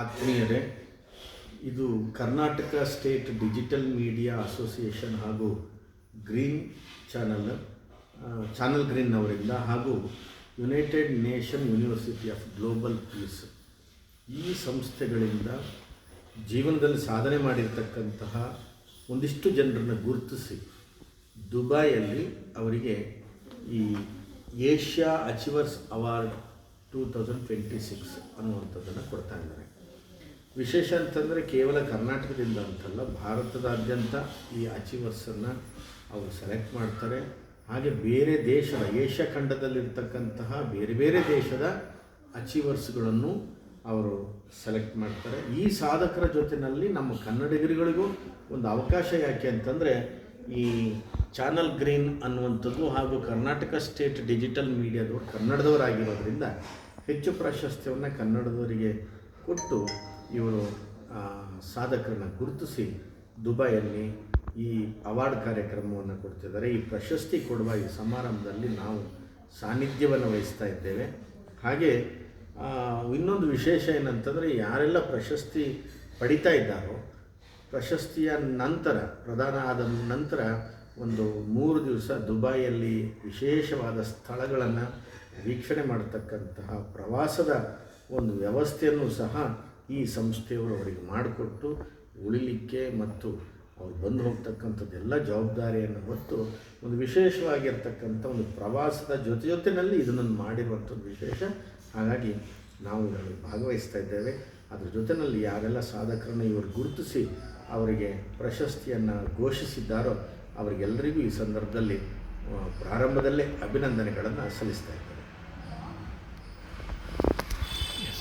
ಆತ್ಮೀಯರೇ ಇದು Karnataka state digital media association ಹಾಗೂ ಗ್ರೀನ್ ಚಾನಲ್ ಚಾನಲ್ ಗ್ರೀನ್ ಅವರಿಂದ ಹಾಗೂ united nation university of global peace. ಈ ಸಂಸ್ಥೆಗಳಿಂದ ಜೀವನದಲ್ಲಿ ಸಾಧನೆ ಮಾಡಿರ್ತಕ್ಕಂತಹ ಒಂದಿಷ್ಟು ಜನರನ್ನು ಗುರುತಿಸಿ ದುಬೈಯಲ್ಲಿ ಅವರಿಗೆ ಈ Asia achievers award two thousand twenty six ಅನ್ನುವಂಥದ್ದನ್ನು ಕೊಡ್ತಾ ಇದ್ದಾರೆ. ವಿಶೇಷ ಅಂತಂದರೆ ಕೇವಲ ಕರ್ನಾಟಕದಿಂದ ಅಂತಲ್ಲ, ಭಾರತದಾದ್ಯಂತ ಈ ಅಚೀವರ್ಸನ್ನು ಅವರು ಸೆಲೆಕ್ಟ್ ಮಾಡ್ತಾರೆ. ಹಾಗೆ ಬೇರೆ ದೇಶದ, ಏಷ್ಯಾ ಖಂಡದಲ್ಲಿರ್ತಕ್ಕಂತಹ ಬೇರೆ ಬೇರೆ ದೇಶದ ಅಚೀವರ್ಸ್ಗಳನ್ನು ಅವರು ಸೆಲೆಕ್ಟ್ ಮಾಡ್ತಾರೆ. ಈ ಸಾಧಕರ ಜೊತೆಯಲ್ಲಿ ನಮ್ಮ ಕನ್ನಡಿಗರಿಗಳಿಗೂ ಒಂದು ಅವಕಾಶ ಯಾಕೆ ಅಂತಂದರೆ, ಈ ಚಾನಲ್ ಗ್ರೀನ್ ಅನ್ನುವಂಥದ್ದು ಹಾಗೂ ಕರ್ನಾಟಕ ಸ್ಟೇಟ್ ಡಿಜಿಟಲ್ ಮೀಡಿಯಾದವರು ಕನ್ನಡದವರಾಗಿರೋದ್ರಿಂದ ಹೆಚ್ಚು ಪ್ರಾಶಸ್ತ್ಯವನ್ನು ಕನ್ನಡದವರಿಗೆ ಕೊಟ್ಟು ಇವರು ಸಾಧಕರನ್ನು ಗುರುತಿಸಿ ದುಬೈಯಲ್ಲಿ ಈ ಅವಾರ್ಡ್ ಕಾರ್ಯಕ್ರಮವನ್ನು ಕೊಡ್ತಿದ್ದಾರೆ. ಈ ಪ್ರಶಸ್ತಿ ಕೊಡುವ ಈ ಸಮಾರಂಭದಲ್ಲಿ ನಾವು ಸಾನ್ನಿಧ್ಯವನ್ನು ವಹಿಸ್ತಾ ಇದ್ದೇವೆ. ಹಾಗೆ ಇನ್ನೊಂದು ವಿಶೇಷ ಏನಂತಂದರೆ ಯಾರೆಲ್ಲ ಪ್ರಶಸ್ತಿ ಪಡಿತಾ ಇದ್ದಾರೋ, ಪ್ರಶಸ್ತಿಯ ನಂತರ, ಪ್ರದಾನ ಆದ ನಂತರ ಒಂದು ಮೂರು ದಿವಸ ದುಬೈಯಲ್ಲಿ ವಿಶೇಷವಾದ ಸ್ಥಳಗಳನ್ನು ವೀಕ್ಷಣೆ ಮಾಡತಕ್ಕಂತಹ ಪ್ರವಾಸದ ಒಂದು ವ್ಯವಸ್ಥೆಯನ್ನು ಸಹ ಈ ಸಂಸ್ಥೆಯವರು ಅವರಿಗೆ ಮಾಡಿಕೊಟ್ಟು ಉಳಿಲಿಕ್ಕೆ ಮತ್ತು ಅವ್ರು ಬಂದು ಹೋಗ್ತಕ್ಕಂಥದ್ದೆಲ್ಲ ಜವಾಬ್ದಾರಿಯನ್ನು ಹೊತ್ತು ಒಂದು ವಿಶೇಷವಾಗಿರ್ತಕ್ಕಂಥ ಒಂದು ಪ್ರವಾಸದ ಜೊತೆ ಜೊತೆಯಲ್ಲಿ ಇದನ್ನು ಮಾಡಿರುವಂಥದ್ದು ವಿಶೇಷ. ಹಾಗಾಗಿ ನಾವು ಇದರಲ್ಲಿ ಭಾಗವಹಿಸ್ತಾ ಇದ್ದೇವೆ. ಅದ್ರ ಜೊತೆಯಲ್ಲಿ ಯಾರೆಲ್ಲ ಸಾಧಕರನ್ನು ಇವರು ಗುರುತಿಸಿ ಅವರಿಗೆ ಪ್ರಶಸ್ತಿಯನ್ನು ಘೋಷಿಸಿದ್ದಾರೋ ಅವರಿಗೆಲ್ಲರಿಗೂ ಈ ಸಂದರ್ಭದಲ್ಲಿ ಪ್ರಾರಂಭದಲ್ಲೇ ಅಭಿನಂದನೆಗಳನ್ನು ಸಲ್ಲಿಸ್ತಾ ಇದ್ದಾರೆ